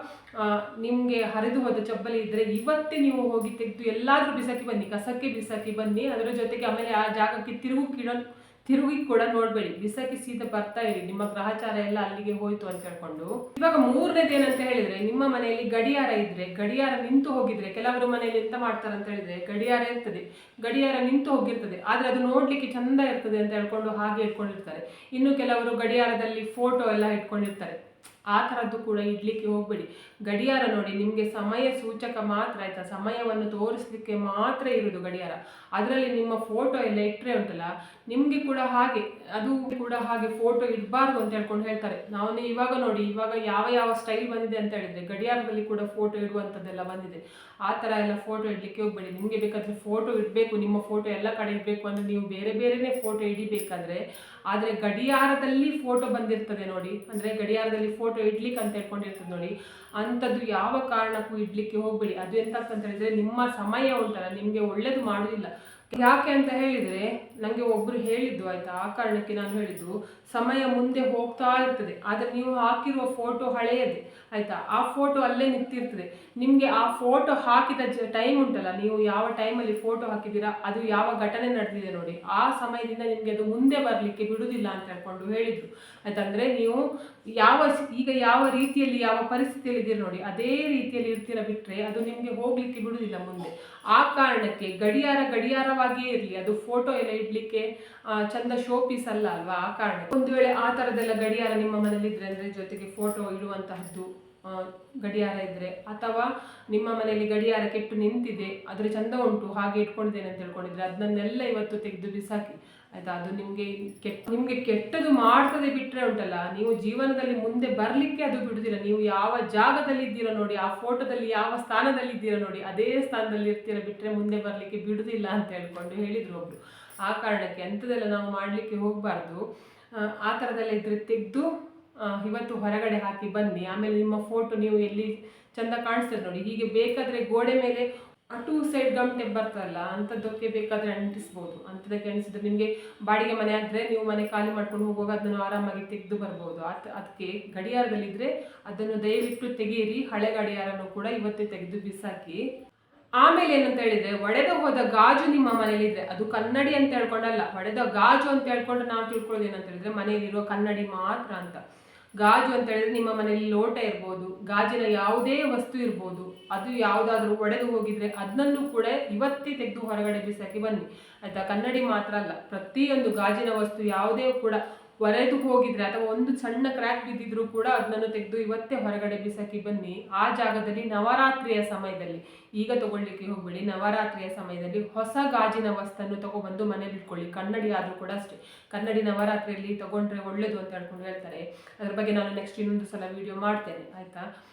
ನಿಮಗೆ ಹರಿದು ಹೋದ ಚಪ್ಪಲಿ ಇದ್ದರೆ ಇವತ್ತೇ ನೀವು ಹೋಗಿ ತೆಗೆದು ಎಲ್ಲಾದರೂ ಬಿಸಾಕಿ ಬನ್ನಿ, ಕಸಕ್ಕೆ ಬಿಸಾಕಿ ಬನ್ನಿ, ಅದರ ಜೊತೆಗೆ ಆಮೇಲೆ ಆ ಜಾಗಕ್ಕೆ ತಿರುಗು ಕಿಡ, ತಿರುಗಿ ಕೂಡ ನೋಡಬೇಡಿ. ಬಿಸಾಕಿ ಸೀದಾ ಬರ್ತಾ ಇರಿ. ನಿಮ್ಮ ಗ್ರಹಚಾರ ಎಲ್ಲ ಅಲ್ಲಿಗೆ ಹೋಯಿತು ಅಂತ ಹೇಳ್ಕೊಂಡು. ಇವಾಗ ಮೂರನೇದು ಏನಂತ ಹೇಳಿದ್ರೆ, ನಿಮ್ಮ ಮನೆಯಲ್ಲಿ ಗಡಿಯಾರ ಇದ್ರೆ, ಗಡಿಯಾರ ನಿಂತು ಹೋಗಿದ್ರೆ, ಕೆಲವರು ಮನೆಯಲ್ಲಿ ಎಂತ ಮಾಡ್ತಾರೆ ಅಂತ ಹೇಳಿದ್ರೆ, ಗಡಿಯಾರ ಇರ್ತದೆ. ಗಡಿಯಾರ ನಿಂತು ಹೋಗಿರ್ತದೆ. ಆದ್ರೆ ಅದು ನೋಡಲಿಕ್ಕೆ ಚಂದ ಇರ್ತದೆ ಅಂತ ಹೇಳ್ಕೊಂಡು ಹಾಗೆ ಇಟ್ಕೊಂಡಿರ್ತಾರೆ. ಇನ್ನು ಕೆಲವರು ಗಡಿಯಾರದಲ್ಲಿ ಫೋಟೋ ಎಲ್ಲ ಇಟ್ಕೊಂಡಿರ್ತಾರೆ. ಆ ಥರದ್ದು ಕೂಡ ಇಡ್ಲಿಕ್ಕೆ ಹೋಗಬೇಡಿ. ಗಡಿಯಾರ ನೋಡಿ, ನಿಮಗೆ ಸಮಯ ಸೂಚಕ ಮಾತ್ರ ಆಯಿತಾ? ಸಮಯವನ್ನು ತೋರಿಸಲಿಕ್ಕೆ ಮಾತ್ರ ಇರುವುದು ಗಡಿಯಾರ. ಅದರಲ್ಲಿ ನಿಮ್ಮ ಫೋಟೋ ಎಲ್ಲ ಇಟ್ಟರೆ ಉಂಟಲ್ಲ, ನಿಮಗೆ ಕೂಡ ಹಾಗೆ, ಅದು ಕೂಡ ಹಾಗೆ ಫೋಟೋ ಇಡಬಾರ್ದು ಅಂತ ಹೇಳ್ಕೊಂಡು ಹೇಳ್ತಾರೆ. ನಾವು ಇವಾಗ ನೋಡಿ, ಇವಾಗ ಯಾವ ಯಾವ ಸ್ಟೈಲ್ ಬಂದಿದೆ ಅಂತ ಹೇಳಿದ್ರೆ, ಗಡಿಯಾರದಲ್ಲಿ ಕೂಡ ಫೋಟೋ ಇಡುವಂಥದ್ದೆಲ್ಲ ಬಂದಿದೆ. ಆ ಥರ ಎಲ್ಲ ಫೋಟೋ ಇಡಲಿಕ್ಕೆ ಹೋಗಬೇಡಿ. ನಿಮಗೆ ಬೇಕಾದರೆ ಫೋಟೋ ಇಡಬೇಕು, ನಿಮ್ಮ ಫೋಟೋ ಎಲ್ಲ ಕಡೆ ಇಡಬೇಕು ಅಂದರೆ ನೀವು ಬೇರೆ ಬೇರೆನೇ ಫೋಟೋ ಇಡಿಬೇಕಾದ್ರೆ, ಆದರೆ ಗಡಿಯಾರದಲ್ಲಿ ಫೋಟೋ ಬಂದಿರ್ತದೆ ನೋಡಿ. ಅಂದರೆ ಗಡಿಯಾರದಲ್ಲಿ ಫೋಟೋ ಇಡ್ಲಿಕ್ಕೆ ಅಂತ ಹೇಳ್ಕೊಂಡಿರ್ತದೆ ನೋಡಿ. ಅಂಥದ್ದು ಯಾವ ಕಾರಣಕ್ಕೂ ಇಡ್ಲಿಕ್ಕೆ ಹೋಗಬೇಡಿ. ಅದು ಎಂತಂತ ಹೇಳಿದ್ರೆ ನಿಮ್ಮ ಸಮಯ ಉಂಟಲ್ಲ, ನಿಮಗೆ ಒಳ್ಳೇದು ಮಾಡೋದಿಲ್ಲ. ಯಾಕೆ ಅಂತ ಹೇಳಿದರೆ ನನಗೆ ಒಬ್ಬರು ಹೇಳಿದ್ದು ಆಯಿತಾ, ಆ ಕಾರಣಕ್ಕೆ ನಾನು ಹೇಳಿದ್ದು, ಸಮಯ ಮುಂದೆ ಹೋಗ್ತಾ ಇರ್ತದೆ. ಆದರೆ ನೀವು ಹಾಕಿರುವ ಫೋಟೋ ಹಳೆಯದೇ. ಆಯಿತಾ? ಆ ಫೋಟೋ ಅಲ್ಲೇ ನಿಂತಿರ್ತದೆ ನಿಮಗೆ ಆ ಫೋಟೋ ಹಾಕಿದ ಜ ಟೈಮ್ ಉಂಟಲ್ಲ? ನೀವು ಯಾವ ಟೈಮಲ್ಲಿ ಫೋಟೋ ಹಾಕಿದ್ದೀರಾ ಅದು ಯಾವ ಘಟನೆ ನಡೆದಿದೆ ನೋಡಿ. ಆ ಸಮಯದಿಂದ ನಿಮಗೆ ಅದು ಮುಂದೆ ಬರಲಿಕ್ಕೆ ಬಿಡುವುದಿಲ್ಲ ಅಂತ ಹೇಳ್ಕೊಂಡು ಹೇಳಿದ್ರು. ಆಯ್ತಂದ್ರೆ ನೀವು ಯಾವ ಈಗ ಯಾವ ರೀತಿಯಲ್ಲಿ, ಯಾವ ಪರಿಸ್ಥಿತಿಯಲ್ಲಿ ಇದ್ದೀರಿ ನೋಡಿ. ಅದೇ ರೀತಿಯಲ್ಲಿ ಇರ್ತೀರ ಬಿಟ್ಟರೆ ಅದು ನಿಮಗೆ ಹೋಗಲಿಕ್ಕೆ ಬಿಡುವುದಿಲ್ಲ ಮುಂದೆ. ಆ ಕಾರಣಕ್ಕೆ ಗಡಿಯಾರ ಗಡಿಯಾರವಾಗಿಯೇ ಇರಲಿ. ಅದು ಫೋಟೋ ಎಲ್ಲ ಇಡಲಿಕ್ಕೆ ಚಂದ ಶೋ ಪೀಸ್ ಅಲ್ಲ ಅಲ್ವಾ? ಆ ಕಾರಣ ಒಂದು ವೇಳೆ ಆ ಥರದ್ದೆಲ್ಲ ಗಡಿಯಾರ ನಿಮ್ಮ ಮನೇಲಿ ಅಂದರೆ ಜೊತೆಗೆ ಫೋಟೋ ಇಡುವಂತಹದ್ದು ಗಡಿಯಾರ ಇದ್ರೆ ಅಥವಾ ನಿಮ್ಮ ಮನೆಯಲ್ಲಿ ಗಡಿಯಾರ ಕೆಟ್ಟು ನಿಂತಿದೆ ಅದರ ಚಂದ ಉಂಟು, ಹಾಗೆ ಇಟ್ಕೊಂಡಿದ್ದೇನೆ ಅಂತ ಹೇಳ್ಕೊಂಡಿದ್ರೆ ಅದನ್ನೆಲ್ಲ ಇವತ್ತು ತೆಗೆದು ಬಿಸಾಕಿ. ಆಯ್ತಾ? ಅದು ನಿಮಗೆ ಕೆಟ್ಟ ನಿಮಗೆ ಕೆಟ್ಟದು ಮಾಡ್ತದೆ ಬಿಟ್ಟರೆ ಉಂಟಲ್ಲ, ನೀವು ಜೀವನದಲ್ಲಿ ಮುಂದೆ ಬರಲಿಕ್ಕೆ ಅದು ಬಿಡುದಿಲ್ಲ. ನೀವು ಯಾವ ಜಾಗದಲ್ಲಿ ಇದ್ದೀರಾ ನೋಡಿ, ಆ ಫೋಟೋದಲ್ಲಿ ಯಾವ ಸ್ಥಾನದಲ್ಲಿ ಇದ್ದೀರಾ ನೋಡಿ, ಅದೇ ಸ್ಥಾನದಲ್ಲಿ ಇರ್ತೀರ ಬಿಟ್ಟರೆ ಮುಂದೆ ಬರಲಿಕ್ಕೆ ಬಿಡುದಿಲ್ಲ ಅಂತ ಹೇಳ್ಕೊಂಡು ಹೇಳಿದರು ಒಬ್ರು. ಆ ಕಾರಣಕ್ಕೆ ಅಂಥದ್ದೆಲ್ಲ ನಾವು ಮಾಡಲಿಕ್ಕೆ ಹೋಗಬಾರ್ದು. ಆ ಥರದೆಲ್ಲ ಇದ್ರೆ ತೆಗೆದು ಇವತ್ತು ಹೊರಗಡೆ ಹಾಕಿ ಬನ್ನಿ. ಆಮೇಲೆ ನಿಮ್ಮ ಫೋಟೋ ನೀವು ಎಲ್ಲಿ ಚಂದ ಕಾಣಿಸ್ತದೆ ನೋಡಿ. ಹೀಗೆ ಬೇಕಾದರೆ ಗೋಡೆ ಮೇಲೆ ಅಟು ಸೈಡ್ ಗಮ್ ಟೆಪ್ ಬರ್ತದಲ್ಲ ಅಂಥದ್ದಕ್ಕೆ ಬೇಕಾದರೆ ಅಂಟಿಸ್ಬೋದು. ಅಂಥದ್ದಕ್ಕೆ ಅಂಟಿಸಿದ್ರೆ ನಿಮಗೆ ಬಾಡಿಗೆ ಮನೆ ಆದರೆ ನೀವು ಮನೆ ಖಾಲಿ ಮಾಡ್ಕೊಂಡು ಹೋಗುವಾಗ ಅದನ್ನು ಆರಾಮಾಗಿ ತೆಗೆದು ಬರ್ಬೋದು. ಅತ್ ಅದಕ್ಕೆ ಗಡಿಯಾರದಲ್ಲಿದ್ದರೆ ಅದನ್ನು ದಯವಿಟ್ಟು ತೆಗೆಯಿರಿ ಹಳೆ ಗಡಿಯಾರನೂ ಕೂಡ ಇವತ್ತೇ ತೆಗೆದು ಬಿಸಾಕಿ. ಆಮೇಲೆ ಏನಂತ ಹೇಳಿದ್ರೆ, ಒಡೆದು ಹೋದ ಗಾಜು ನಿಮ್ಮ ಮನೇಲಿದ್ರೆ ಅದು ಕನ್ನಡಿ ಅಂತ ಹೇಳ್ಕೊಂಡಲ್ಲ, ಒಡೆದ ಗಾಜು ಅಂತ ಹೇಳ್ಕೊಂಡು ನಾವು ತಿಳ್ಕೊಳ್ಳೋದು ಏನಂತ ಹೇಳಿದ್ರೆ ಮನೆಯಲ್ಲಿರೋ ಕನ್ನಡಿ ಮಾತ್ರ ಅಂತ. ಗಾಜು ಅಂತ ಹೇಳಿದ್ರೆ ನಿಮ್ಮ ಮನೆಯಲ್ಲಿ ಲೋಟ ಇರ್ಬೋದು, ಗಾಜಿನ ಯಾವುದೇ ವಸ್ತು ಇರ್ಬೋದು, ಅದು ಯಾವುದಾದ್ರೂ ಒಡೆದು ಹೋಗಿದ್ರೆ ಅದನ್ನೂ ಕೂಡ ಇವತ್ತೇ ತೆಗೆದು ಹೊರಗಡೆ ಬಿಸಾಕಿ ಬನ್ನಿ. ಆಯ್ತಾ? ಕನ್ನಡಿ ಮಾತ್ರ ಅಲ್ಲ, ಪ್ರತಿಯೊಂದು ಗಾಜಿನ ವಸ್ತು ಯಾವುದೇ ಕೂಡ ಒರೆದು ಹೋಗಿದ್ರೆ ಅಥವಾ ಒಂದು ಸಣ್ಣ ಕ್ರ್ಯಾಕ್ ಬಿದ್ದಿದ್ರು ಕೂಡ ಅದನ್ನು ತೆಗೆದು ಇವತ್ತೇ ಹೊರಗಡೆ ಬಿಸಾಕಿ ಬನ್ನಿ. ಆ ಜಾಗದಲ್ಲಿ ನವರಾತ್ರಿಯ ಸಮಯದಲ್ಲಿ. ಈಗ ತಗೊಳ್ಳಿಕ್ಕೆ ಹೋಗ್ಬೇಡಿ. ನವರಾತ್ರಿಯ ಸಮಯದಲ್ಲಿ ಹೊಸ ಗಾಜಿನ ವಸ್ತನ್ನು ತಗೊಬಂದು ಮನೇಲಿ ಇಟ್ಕೊಳ್ಳಿ. ಕನ್ನಡಿ ಆದರೂ ಕೂಡ ಅಷ್ಟೇ. ಕನ್ನಡಿ ನವರಾತ್ರಿಯಲ್ಲಿ ತಗೊಂಡ್ರೆ ಒಳ್ಳೇದು ಅಂತ ಹೇಳ್ಕೊಂಡು ಹೇಳ್ತಾರೆ. ಅದ್ರ ಬಗ್ಗೆ ನಾನು ನೆಕ್ಸ್ಟ್ ಇನ್ನೊಂದು ಸಲ ವಿಡಿಯೋ ಮಾಡ್ತೇನೆ. ಆಯ್ತಾ?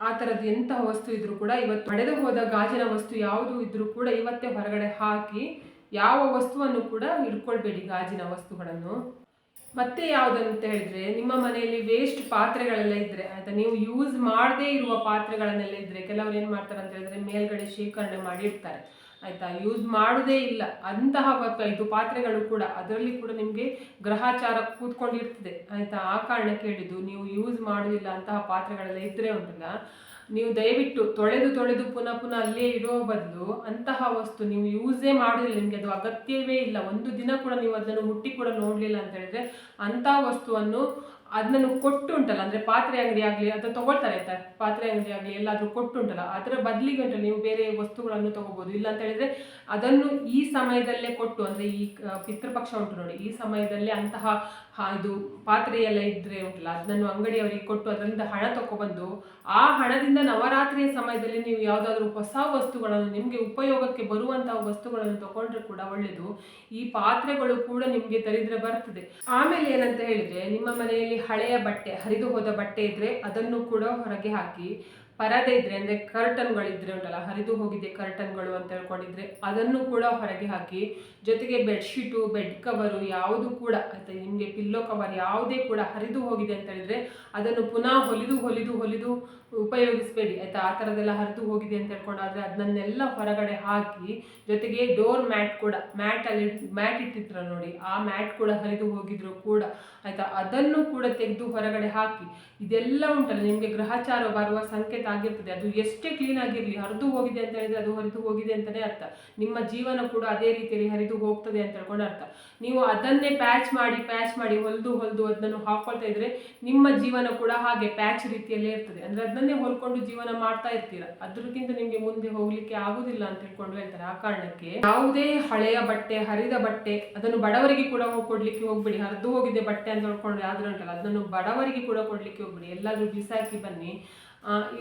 ಆ, ಥರದ್ದು ಎಂತಹ ವಸ್ತು ಇದ್ರೂ ಕೂಡ ಇವತ್ತು ಪಡೆದು ಹೋದ ಗಾಜಿನ ವಸ್ತು ಯಾವುದು ಇದ್ರೂ ಕೂಡ ಇವತ್ತೇ ಹೊರಗಡೆ ಹಾಕಿ ಯಾವ ವಸ್ತುವನ್ನು ಕೂಡ ಇಟ್ಕೊಳ್ಬೇಡಿ ಗಾಜಿನ ವಸ್ತುಗಳನ್ನು. ಮತ್ತೆ ಯಾವುದಂತ ಹೇಳಿದ್ರೆ, ನಿಮ್ಮ ಮನೆಯಲ್ಲಿ ವೇಸ್ಟ್ ಪಾತ್ರೆಗಳೆಲ್ಲ ಇದ್ರೆ, ಆಯ್ತಾ? ನೀವು ಯೂಸ್ ಮಾಡದೇ ಇರುವ ಪಾತ್ರೆಗಳನ್ನೆಲ್ಲ ಇದ್ರೆ, ಕೆಲವರು ಏನು ಮಾಡ್ತಾರೆ ಅಂತ ಹೇಳಿದ್ರೆ ಮೇಲ್ಗಡೆ ಶೇಖರಣೆ ಮಾಡಿ ಇಡ್ತಾರೆ. ಆಯ್ತಾ? ಯೂಸ್ ಮಾಡೋದೇ ಇಲ್ಲ. ಅಂತಹ ಇದು ಪಾತ್ರೆಗಳು ಕೂಡ, ಅದರಲ್ಲಿ ಕೂಡ ನಿಮಗೆ ಗ್ರಹಾಚಾರ ಕೂತ್ಕೊಂಡಿರ್ತದೆ. ಆಯ್ತಾ? ಆ ಕಾರಣಕ್ಕೆ ಹೇಳಿದ್ದು ನೀವು ಯೂಸ್ ಮಾಡೋದಿಲ್ಲ ಅಂತಹ ಪಾತ್ರೆಗಳೆಲ್ಲ ಇದ್ರೆ ಉಂಟಲ್ಲ ನೀವು ದಯವಿಟ್ಟು ತೊಳೆದು ತೊಳೆದು ಪುನಃ ಪುನಃ ಅಲ್ಲೇ ಇಡೋ ಬದಲು ಅಂತಹ ವಸ್ತು ನೀವು ಯೂಸೇ ಮಾಡೋದಿಲ್ಲ ನಿಮಗೆ ಅದು ಅಗತ್ಯವೇ ಇಲ್ಲ. ಒಂದು ದಿನ ಕೂಡ ನೀವು ಅದನ್ನು ಮುಟ್ಟಿ ಕೂಡ ನೋಡಲಿಲ್ಲ ಅಂತ ಹೇಳಿದ್ರೆ ಅಂತಹ ವಸ್ತುವನ್ನು ಅದನ್ನು ಕೊಟ್ಟು ಉಂಟಲ್ಲ, ಅಂದರೆ ಪಾತ್ರೆ ಅಂಗಡಿ ಆಗಲಿ, ಅದು ತಗೊಳ್ತಾರೆ ಆಯ್ತಾ? ಪಾತ್ರೆ ಅಂಗಡಿ ಆಗಲಿ ಎಲ್ಲಾದರೂ ಕೊಟ್ಟು ಉಂಟಲ್ಲ, ಅದರ ಬದಲಿಗೆ ಉಂಟಲ್ಲ ನೀವು ಬೇರೆ ವಸ್ತುಗಳನ್ನು ತಗೋಬೋದು. ಇಲ್ಲ ಅಂತ ಹೇಳಿದ್ರೆ ಅದನ್ನು ಈ ಸಮಯದಲ್ಲೇ ಕೊಟ್ಟು, ಅಂದರೆ ಈ ಪಿತೃಪಕ್ಷ ಉಂಟು ನೋಡಿ, ಈ ಸಮಯದಲ್ಲೇ ಅಂತಹ ಇದು ಪಾತ್ರೆ ಎಲ್ಲ ಇದ್ರೆ ಉಂಟಲ್ಲ ಅದನ್ನು ಅಂಗಡಿಯವರಿಗೆ ಕೊಟ್ಟು ಅದರಿಂದ ಹಣ ತಗೊಬಂದು ಆ ಹಣದಿಂದ ನವರಾತ್ರಿಯ ಸಮಯದಲ್ಲಿ ನೀವು ಯಾವುದಾದ್ರೂ ಹೊಸ ವಸ್ತುಗಳನ್ನು, ನಿಮಗೆ ಉಪಯೋಗಕ್ಕೆ ಬರುವಂತಹ ವಸ್ತುಗಳನ್ನು ತಗೊಂಡ್ರೆ ಕೂಡ ಒಳ್ಳೆಯದು ಈ ಪಾತ್ರೆಗಳು ಕೂಡ ನಿಮಗೆ ದರಿದ್ರ ಬರ್ತದೆ. ಆಮೇಲೆ ಏನಂತ ಹೇಳಿದ್ರೆ, ನಿಮ್ಮ ಮನೆಯಲ್ಲಿ ಹಳೆಯ ಬಟ್ಟೆ ಹರಿದು ಹೋದ ಬಟ್ಟೆ ಇದ್ರೆ ಅದನ್ನು ಕೂಡ ಹೊರಗೆ ಹಾಕಿ ಪರದೆ ಇದ್ರೆ ಅಂದ್ರೆ ಕರ್ಟನ್ಗಳಿದ್ರೆ ಉಂಟಲ್ಲ, ಹರಿದು ಹೋಗಿದೆ ಕರ್ಟನ್ಗಳು ಅಂತ ಹೇಳ್ಕೊಂಡಿದ್ರೆ ಅದನ್ನು ಕೂಡ ಹೊರಗೆ ಹಾಕಿ, ಜೊತೆಗೆ ಬೆಡ್ಶೀಟು ಬೆಡ್ ಕವರು ಯಾವುದು ಕೂಡ ಆಯ್ತಾ ನಿಮಗೆ ಪಿಲ್ಲೋ ಕವರ್ ಯಾವುದೇ ಕೂಡ ಹರಿದು ಹೋಗಿದೆ ಅಂತ ಹೇಳಿದ್ರೆ ಅದನ್ನು ಪುನಃ ಹೊಲಿದು ಹೊಲಿದು ಹೊಲಿದು ಉಪಯೋಗಿಸಬೇಡಿ, ಆಯ್ತಾ? ಆ ಥರದ್ದೆಲ್ಲ ಹರಿದು ಹೋಗಿದೆ ಅಂತ ಹೇಳ್ಕೊಂಡಾದರೆ ಅದನ್ನೆಲ್ಲ ಹೊರಗಡೆ ಹಾಕಿ ಜೊತೆಗೆ ಡೋರ್ ಮ್ಯಾಟ್ ಕೂಡ, ಮ್ಯಾಟ್ ಅಲ್ಲಿ ಮ್ಯಾಟ್ ಇಟ್ಟಿದ್ರ ನೋಡಿ, ಆ ಮ್ಯಾಟ್ ಕೂಡ ಹರಿದು ಹೋಗಿದ್ರು ಕೂಡ, ಆಯಿತಾ? ಅದನ್ನು ಕೂಡ ತೆಗೆದು ಹೊರಗಡೆ ಹಾಕಿ, ಇದೆಲ್ಲ ಉಂಟಲ್ಲ, ನಿಮಗೆ ಗ್ರಹಚಾರ ಬರುವ ಸಂಕೇತ ಆಗಿರ್ತದೆ, ಅದು ಎಷ್ಟೇ ಕ್ಲೀನ್ ಆಗಿರಲಿ, ಹರಿದು ಹೋಗಿದೆ ಅಂತ ಹೇಳಿದ್ರೆ ಅದು ಹರಿದು ಹೋಗಿದೆ ಅಂತಲೇ ಅರ್ಥ. ನಿಮ್ಮ ಜೀವನ ಕೂಡ ಅದೇ ರೀತಿಯಲ್ಲಿ ಹರಿದು ಹೋಗ್ತದೆ ಅಂತ ಹೇಳ್ಕೊಂಡು ಅರ್ಥ ನೀವು ಅದನ್ನೇ ಪ್ಯಾಚ್ ಮಾಡಿ ಪ್ಯಾಚ್ ಮಾಡಿ, ಹೊಲಿದು ಹೊಲಿದು ಅದನ್ನು ಹಾಕೊಳ್ತಾ ಇದ್ರೆ ನಿಮ್ಮ ಜೀವನ ಕೂಡ ಹಾಗೆ ಪ್ಯಾಚ್ ರೀತಿಯಲ್ಲೇ ಇರ್ತದೆ. ಅಂದ್ರೆ ಅದನ್ನೇ ಹೊಲ್ಕೊಂಡು ಜೀವನ ಮಾಡ್ತಾ ಇರ್ತೀರ. ಅದ್ರಕ್ಕಿಂತ ನಿಮ್ಗೆ ಮುಂದೆ ಹೋಗ್ಲಿಕ್ಕೆ ಆಗುದಿಲ್ಲ ಅಂತ ಹೇಳ್ಕೊಂಡು ಹೇಳ್ತಾರೆ. ಆ ಕಾರಣಕ್ಕೆ ಯಾವುದೇ ಹಳೆಯ ಬಟ್ಟೆ, ಹರಿದ ಬಟ್ಟೆ, ಅದನ್ನು ಬಡವರಿಗೆ ಕೂಡ ಕೊಡ್ಲಿಕ್ಕೆ ಹೋಗ್ಬೇಡಿ. ಹರಿದು ಹೋಗಿದೆ ಬಟ್ಟೆ ಅಂತ ಹೇಳ್ಕೊಂಡು ಯಾವ್ದು ಉಂಟಲ್ಲ, ಅದನ್ನು ಬಡವರಿಗೆ ಕೂಡ ಕೊಡ್ಲಿಕ್ಕೆ ಹೋಗ್ಬಿಡಿ. ಎಲ್ಲಾದ್ರೂ ಬಿಸಾಕಿ ಬನ್ನಿ.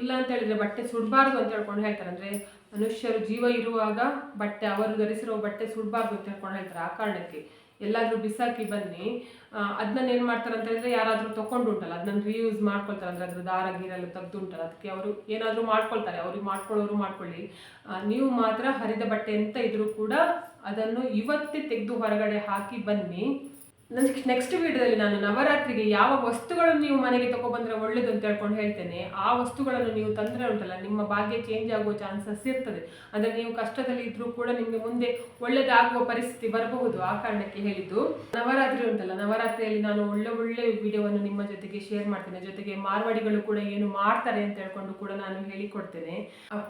ಇಲ್ಲ ಅಂತ ಹೇಳಿದ್ರೆ ಬಟ್ಟೆ ಸುಡಬಾರ್ದು ಅಂತ ಹೇಳ್ಕೊಂಡು ಹೇಳ್ತಾರೆ. ಅಂದ್ರೆ ಮನುಷ್ಯರು ಜೀವ ಇರುವಾಗ ಬಟ್ಟೆ, ಅವರು ಧರಿಸಿರುವ ಬಟ್ಟೆ ಸುಡಬಾರ್ದು ಅಂತ ಹೇಳ್ಕೊಂಡು ಹೇಳ್ತಾರೆ. ಆ ಕಾರಣಕ್ಕೆ ಎಲ್ಲಾದ್ರೂ ಬಿಸಾಕಿ ಬನ್ನಿ. ಅದನ್ನ ಏನು ಮಾಡ್ತಾರೆ ಅಂತ ಹೇಳಿದ್ರೆ ಯಾರಾದರೂ ತಗೊಂಡು ಉಂಟಲ್ಲ ಅದನ್ನ ರೀಯೂಸ್ ಮಾಡ್ಕೊಳ್ತಾರೆ. ಅಂದ್ರೆ ಅದ್ರ ದಾರ ಗೀರೆಲ್ಲ ತೆಗ್ದು ಅದಕ್ಕೆ ಅವರು ಏನಾದರೂ ಮಾಡ್ಕೊಳ್ತಾರೆ. ಅವ್ರಿಗೆ ಮಾಡ್ಕೊಳ್ಳೋರು ಮಾಡ್ಕೊಳ್ಳಿ. ನೀವು ಮಾತ್ರ ಹರಿದ ಬಟ್ಟೆ ಎಂತ ಇದ್ರೂ ಕೂಡ ಅದನ್ನು ಇವತ್ತೇ ತೆಗೆದು ಹೊರಗಡೆ ಹಾಕಿ ಬನ್ನಿ. ನೆಕ್ಸ್ಟ್ ನೆಕ್ಸ್ಟ್ ವಿಡಿಯೋದಲ್ಲಿ ನಾನು ನವರಾತ್ರಿಗೆ ಯಾವ ವಸ್ತುಗಳನ್ನು ನೀವು ಮನೆಗೆ ತಗೊಬಂದ್ರೆ ಒಳ್ಳೇದು ಅಂತ ಹೇಳ್ಕೊಂಡು ಹೇಳ್ತೇನೆ, ಆ ವಸ್ತುಗಳನ್ನು ನೀವು ತಂದ್ರೆ ಉಂಟಲ್ಲ, ನಿಮ್ಮ ಭಾಗ್ಯ ಚೇಂಜ್ ಆಗುವ ಚಾನ್ಸಸ್ ಇರ್ತದೆ. ಅಂದ್ರೆ ನೀವು ಕಷ್ಟದಲ್ಲಿ ಇದ್ರೂ ಕೂಡ ನಿಮಗೆ ಮುಂದೆ ಒಳ್ಳೇದಾಗುವ ಪರಿಸ್ಥಿತಿ ಬರಬಹುದು ಆ ಕಾರಣಕ್ಕೆ ಹೇಳಿದ್ದು. ನವರಾತ್ರಿ ಉಂಟಲ್ಲ, ನವರಾತ್ರಿಯಲ್ಲಿ ನಾನು ಒಳ್ಳೆ ಒಳ್ಳೆ ವಿಡಿಯೋವನ್ನು ನಿಮ್ಮ ಜೊತೆಗೆ ಶೇರ್ ಮಾಡ್ತೇನೆ. ಜೊತೆಗೆ ಮಾರ್ವಾಡಿಗಳು ಕೂಡ ಏನು ಮಾಡ್ತಾರೆ ಅಂತ ಹೇಳ್ಕೊಂಡು ಕೂಡ ನಾನು ಹೇಳಿಕೊಡ್ತೇನೆ.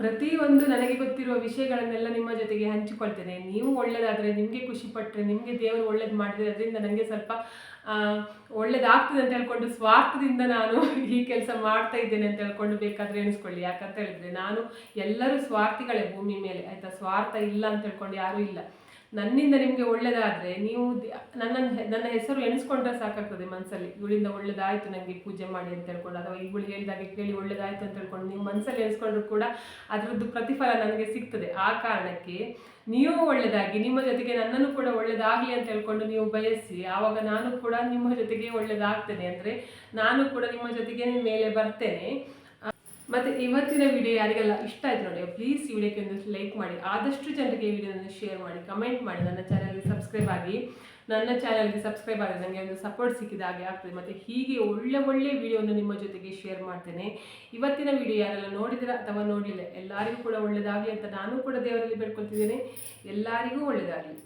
ಪ್ರತಿಯೊಂದು ನನಗೆ ಗೊತ್ತಿರುವ ವಿಷಯಗಳನ್ನೆಲ್ಲ ನಿಮ್ಮ ಜೊತೆಗೆ ಹಂಚಿಕೊಳ್ತೇನೆ. ನೀವು ಒಳ್ಳೇದಾದ್ರೆ ನಿಮಗೆ ಖುಷಿ ಪಟ್ಟರೆ ನಿಮಗೆ ದೇವರು ಒಳ್ಳೇದು ಮಾಡಿದ್ರೆ, ಅದರಿಂದ ನನಗೆ ಸ್ವಲ್ಪ ಒಳ್ಳೇದಾಗ್ತದೆ ಅಂತ ಹೇಳ್ಕೊಂಡು ಸ್ವಾರ್ಥದಿಂದ ನಾನು ಈ ಕೆಲಸ ಮಾಡ್ತಾ ಇದ್ದೇನೆ ಅಂತ ಹೇಳ್ಕೊಂಡು ಬೇಕಾದ್ರೆ ಎಣಿಸ್ಕೊಳ್ಳಿ. ಯಾಕಂತ ಹೇಳಿದ್ರೆ ನಾನು ಎಲ್ಲರೂ ಸ್ವಾರ್ಥಿಗಳೇ ಭೂಮಿ ಮೇಲೆ, ಆಯ್ತಾ? ಸ್ವಾರ್ಥ ಇಲ್ಲ ಅಂತ ಹೇಳ್ಕೊಂಡು ಯಾರೂ ಇಲ್ಲ. ನನ್ನಿಂದ ನಿಮಗೆ ಒಳ್ಳೆಯದಾದರೆ ನೀವು ನನ್ನ ನನ್ನ ಹೆಸರು ಎಣಿಸ್ಕೊಂಡ್ರೆ ಸಾಕಾಗ್ತದೆ ಮನಸ್ಸಲ್ಲಿ ಇವಳಿಂದ ಒಳ್ಳೇದಾಯ್ತು ನನಗೆ ಪೂಜೆ ಮಾಡಿ ಅಂತ ಹೇಳ್ಕೊಂಡು, ಅಥವಾ ಇವಳು ಹೇಳಿದಾಗೆ ಕೇಳಿ ಒಳ್ಳೇದಾಯಿತು ಅಂತ ಹೇಳ್ಕೊಂಡು ನೀವು ಮನಸ್ಸಲ್ಲಿ ಎಣಿಸ್ಕೊಂಡ್ರು ಕೂಡ ಅದರದ್ದು ಪ್ರತಿಫಲ ನನಗೆ ಸಿಗ್ತದೆ. ಆ ಕಾರಣಕ್ಕೆ ನೀವು ಒಳ್ಳೇದಾಗಿ, ನಿಮ್ಮ ಜೊತೆಗೆ ನನ್ನನ್ನು ಕೂಡ ಒಳ್ಳೇದಾಗಲಿ ಅಂತ ಹೇಳ್ಕೊಂಡು ನೀವು ಬಯಸಿ, ಆವಾಗ ನಾನು ಕೂಡ ನಿಮ್ಮ ಜೊತೆಗೆ ಒಳ್ಳೇದಾಗ್ತೇನೆ. ಅಂದರೆ ನಾನು ಕೂಡ ನಿಮ್ಮ ಜೊತೆಗೆ ಮೇಲೆ ಬರ್ತೇನೆ. ಮತ್ತೆ ಇವತ್ತಿನ ವಿಡಿಯೋ ಯಾರಿಗೆಲ್ಲ ಇಷ್ಟ ಆಯ್ತು ನೋಡಿ ಪ್ಲೀಸ್ ಈ ವಿಡಿಯೋಕ್ಕೆ ಒಂದು ಲೈಕ್ ಮಾಡಿ. ಆದಷ್ಟು ಜನರಿಗೆ ಈ ವಿಡಿಯೋನ ಶೇರ್ ಮಾಡಿ ಕಮೆಂಟ್ ಮಾಡಿ. ನನ್ನ ಚಾನಲ್ಗೆ ಸಬ್ಸ್ಕ್ರೈಬ್ ಆಗಿ, ನನ್ನ ಚಾನಲ್ಗೆ ಸಬ್ಸ್ಕ್ರೈಬ್ ಆಗಿ ನನಗೆ ಒಂದು ಸಪೋರ್ಟ್ ಸಿಕ್ಕಿದ ಹಾಗೆ ಆಗ್ತದೆ. ಮತ್ತು ಹೀಗೆ ಒಳ್ಳೆ ಒಳ್ಳೆ ವಿಡಿಯೋನ ನಿಮ್ಮ ಜೊತೆಗೆ ಶೇರ್ ಮಾಡ್ತೇನೆ. ಇವತ್ತಿನ ವಿಡಿಯೋ ಯಾರೆಲ್ಲ ನೋಡಿದಿರ ಅಥವಾ ನೋಡಲಿಲ್ಲ, ಎಲ್ಲರಿಗೂ ಕೂಡ ಒಳ್ಳೆಯದಾಗಲಿ ಅಂತ ನಾನು ಕೂಡ ದೇವರಲ್ಲಿ ಬೇಡ್ಕೊಳ್ತಿದ್ದೇನೆ. ಎಲ್ಲರಿಗೂ ಒಳ್ಳೆಯದಾಗಲಿ